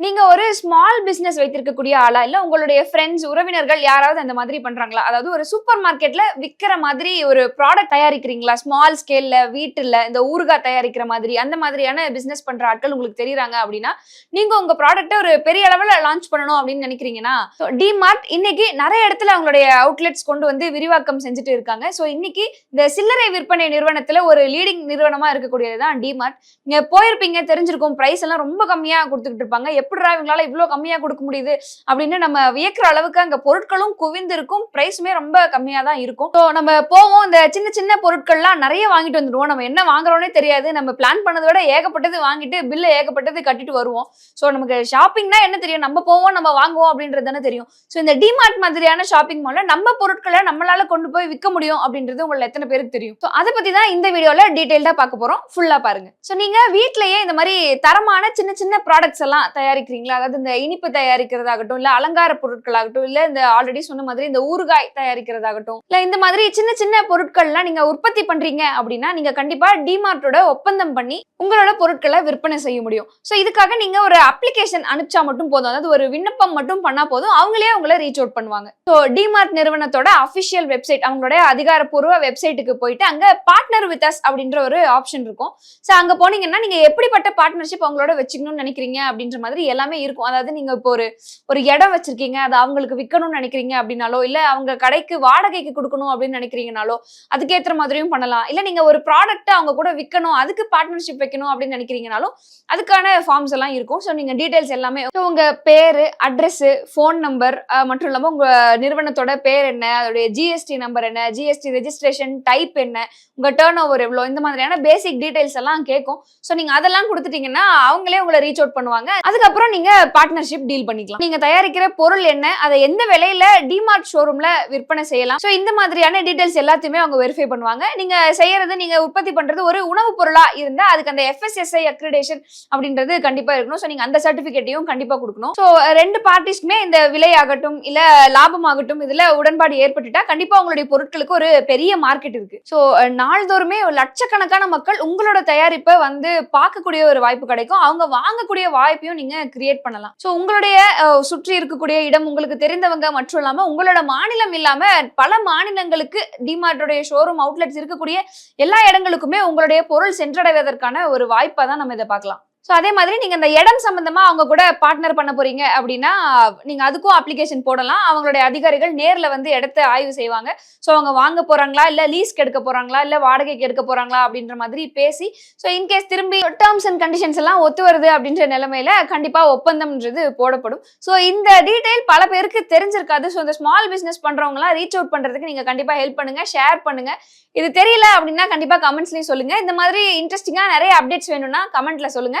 நீங்க ஒரு small business வைத்திருக்கக்கூடிய ஆளா இல்ல உங்களுடைய ஃப்ரெண்ட்ஸ் உறவினர்கள் யாராவது அந்த மாதிரி பண்றாங்களா? அதாவது ஒரு சூப்பர் மார்க்கெட்ல விக்கிற மாதிரி ஒரு ப்ராடக்ட் தயாரிக்கிறீங்களா? ஸ்மால் ஸ்கேல்ல வீட்டுல இந்த ஊறுகாய் தயாரிக்கிற மாதிரி அந்த மாதிரியான பிசினஸ் பண்ற ஆட்கள் உங்களுக்கு தெரியறாங்க அப்படின்னா நீங்க உங்க ப்ராடக்ட்டை ஒரு பெரிய அளவுல லான்ச் பண்ணணும் அப்படின்னு நினைக்கிறீங்கன்னா டிமார்ட் இன்னைக்கு நிறைய இடத்துல அவங்களுடைய அவுட்லெட்ஸ் கொண்டு வந்து விரிவாக்கம் செஞ்சுட்டு இருக்காங்க. ஸோ இன்னைக்கு இந்த சில்லறை விற்பனை நிறுவனத்துல ஒரு லீடிங் நிறுவனமா இருக்கக்கூடியது தான் டிமார்ட் நீங்க போயிருப்பீங்க தெரிஞ்சிருக்கும் பிரைஸ் எல்லாம் ரொம்ப கம்மியா கொடுத்துக்கிட்டு இருப்பாங்க. எப்படிடா இவங்களால இவ்வளோ கம்மியாக கொடுக்க முடியுது அப்படின்னு நம்ம வியக்கிற அளவுக்கு அங்கே பொருட்களும் குவிந்து இருக்கும் ரொம்ப கம்மியாக தான் இருக்கும். ஸோ நம்ம போவோம். இந்த சின்ன சின்ன பொருட்கள்லாம் நிறைய வாங்கிட்டு வந்துடுவோம். நம்ம என்ன வாங்குறோன்னே தெரியாது. நம்ம பிளான் பண்ணதை விட ஏகப்பட்டது வாங்கிட்டு பில்லு ஏகப்பட்டது கட்டிட்டு வருவோம். ஸோ நமக்கு ஷாப்பிங்னா என்ன தெரியும்? நம்ம போவோம் நம்ம வாங்குவோம் அப்படின்றது தானே தெரியும். ஸோ இந்த டிமார்ட் மாதிரியான ஷாப்பிங் மாலில் நம்ம பொருட்களை நம்மளால கொண்டு போய் விற்க முடியும் அப்படின்றது உங்களை எத்தனை பேருக்கு தெரியும்? ஸோ அதை பற்றி தான் இந்த வீடியோவில் டீட்டெயில்டாக பார்க்க போகிறோம் ஃபுல்லாக பாருங்க. ஸோ நீங்கள் வீட்டிலேயே இந்த மாதிரி தரமான சின்ன சின்ன ப்ராடக்ட்ஸ் எல்லாம் தயாரிக்கிறீங்களா? அதாவது இந்த இனிப்பு தயாரிக்கிறதாகட்டும் இல்ல அலங்கார பொருட்களாகட்டும் இல்ல இந்த ஆல்ரெடி சொன்ன மாதிரி இந்த ஊறுகாய் தயாரிக்கிறதாகட்டும் இல்ல இந்த மாதிரி சின்ன சின்ன பொருட்கள்லாம் நீங்க உற்பத்தி பண்றீங்க அப்படின்னா நீங்க கண்டிப்பா டிமார்ட்டோட ஒப்பந்தம் பண்ணி உங்களோட பொருட்களை விற்பனை செய்ய முடியும். ஸோ இதுக்காக நீங்க ஒரு அப்ளிகேஷன் அனுப்பிச்சா மட்டும் போதும். அதாவது ஒரு விண்ணப்பம் மட்டும் பண்ணா போதும். அவங்களே உங்களை ரீச் அவுட் பண்ணுவாங்க. ஸோ டிமார்ட் நிறுவனத்தோட அஃபிஷியல் வெப்சைட் அவங்களுடைய அதிகாரப்பூர்வ வெப்சைட்டுக்கு போயிட்டு அங்க பார்ட்னர் வித் அஸ் அப்படின்ற ஒரு ஆப்ஷன் இருக்கும். ஸோ அங்க போனீங்கன்னா நீங்க எப்படிப்பட்ட பார்ட்னர்ஷிப் அவங்களோட வச்சுக்கணும்னு நினைக்கிறீங்க அப்படின்ற மாதிரி எல்லாமே இருக்கும். அதாவது நீங்க இப்போ ஒரு ஒரு இடம் வச்சிருக்கீங்க அதை அவங்களுக்கு விற்கணும்னு நினைக்கிறீங்க அப்படின்னாலோ இல்ல அவங்க கடைக்கு வாடகைக்கு கொடுக்கணும் அப்படின்னு நினைக்கிறீங்கனாலோ அதுக்கேற்ற மாதிரியும் பண்ணலாம். இல்ல நீங்க ஒரு ப்ராடக்ட் அவங்க கூட விற்கணும் அதுக்கு பார்ட்னர்ஷிப் வைக்கணும் அப்படின்னு நினைக்கிறீங்கனாலும் அதுக்கான ஃபார்ம்ஸ் எல்லாம் இருக்கும். ஸோ நீங்க டீடைல்ஸ் எல்லாமே உங்க பேரு அட்ரஸ் ஃபோன் நம்பர் மற்றும் இல்லாம உங்க நிறுவனத்தோட பேர் என்ன அதோடைய ஜிஎஸ்டி நம்பர் என்ன ஜிஎஸ்டி ரெஜிஸ்ட்ரேஷன் டைப் என்ன உங்க டேர்ன் ஓவர் எவ்வளோ இந்த மாதிரியான பேசிக் டீடைல்ஸ் எல்லாம் கேட்கும் ஸோ நீங்க அதெல்லாம் கொடுத்துட்டீங்கன்னா அவங்களே உங்களை ரீச் அவுட் பண்ணுவாங்க. அதுக்கப்புறம் நீங்க பார்ட்னர்ஷிப் டீல் பண்ணிக்கலாம். நீங்க தயாரிக்கிற பொருள் என்ன அதை எந்த விலையில டிமார்ட் ஷோரூம்ல விற்பனை செய்யலாம். ஸோ இந்த மாதிரியான டீடைல்ஸ் எல்லாத்தையுமே அவங்க வெரிஃபை பண்ணுவாங்க. நீங்க செய்யறது நீங்க உற்பத்தி பண்றது ஒரு உணவுப் பொருளா இருந்தா அதுக்கு அந்த எஃப்எஸ்எஸ்ஐ அக்ரிடேஷன் அப்படின்றது கண்டிப்பா இருக்கணும். ஸோ நீங்க அந்த சர்டிபிகேட்டையும் கண்டிப்பா கொடுக்கணும். ஸோ ரெண்டு பார்ட்டிஸ்க்குமே இந்த விலை ஆகட்டும் இல்ல லாபம் ஆகட்டும் இதுல உடன்பாடு ஏற்பட்டுட்டா கண்டிப்பா உங்களுடைய பொருட்களுக்கு ஒரு பெரிய மார்க்கெட் இருக்கு. ஸோ நாள்தோறுமே லட்சக்கணக்கான மக்கள் உங்களோட தயாரிப்பை வந்து பார்க்கக்கூடிய ஒரு வாய்ப்பு கிடைக்கும். அவங்க வாங்கக்கூடிய வாய்ப்பையும் நீங்க கிரியேட் பண்ணலாம். ஸோ உங்களுடைய சுற்றி இருக்கக்கூடிய இடம் உங்களுக்கு தெரிந்தவங்க மட்டும் இல்லாம உங்களோட மாநிலம் இல்லாம பல மாநிலங்களுக்கு டிமார்ட்டோடைய ஷோரூம் அவுட்லெட்ஸ் இருக்கக்கூடிய எல்லா இடங்களுக்குமே உங்களுடைய பொருள் சென்றடைவதற்கான ஒரு வாய்ப்பா தான் நம்ம இதை பார்க்கலாம். ஸோ அதே மாதிரி நீங்கள் இந்த இடம் சம்மந்தமாக அவங்க கூட பார்ட்னர் பண்ண போறீங்க அப்படின்னா நீங்கள் அதுக்கும் அப்ளிகேஷன் போடலாம். அவங்களுடைய அதிகாரிகள் நேரில் வந்து இடத்த ஆய்வு செய்வாங்க. ஸோ அவங்க வாங்க போகிறாங்களா இல்லை லீஸ்க்கு எடுக்க போகிறாங்களா இல்லை வாடகைக்கு எடுக்க போகிறாங்களா அப்படின்ற மாதிரி பேசி ஸோ இன்கேஸ் திரும்பி டேர்ம்ஸ் அண்ட் கண்டிஷன்ஸ் எல்லாம் ஒத்து வருது அப்படின்ற நிலைமையில கண்டிப்பாக ஒப்பந்தம்ன்றது போடப்படும். ஸோ இந்த டீட்டெயில் பல பேருக்கு தெரிஞ்சிருக்காது. ஸோ இந்த ஸ்மால் பிஸ்னஸ் பண்ணுறவங்களாம் ரீச் அவுட் பண்ணுறதுக்கு நீங்கள் கண்டிப்பாக ஹெல்ப் பண்ணுங்க ஷேர் பண்ணுங்க. இது தெரியல அப்படின்னா கண்டிப்பாக கமெண்ட்ஸ்லேயும் சொல்லுங்க. இந்த மாதிரி இன்ட்ரெஸ்டிங்காக நிறைய அப்டேட்ஸ் வேணும்னா கமெண்ட்ல சொல்லுங்க.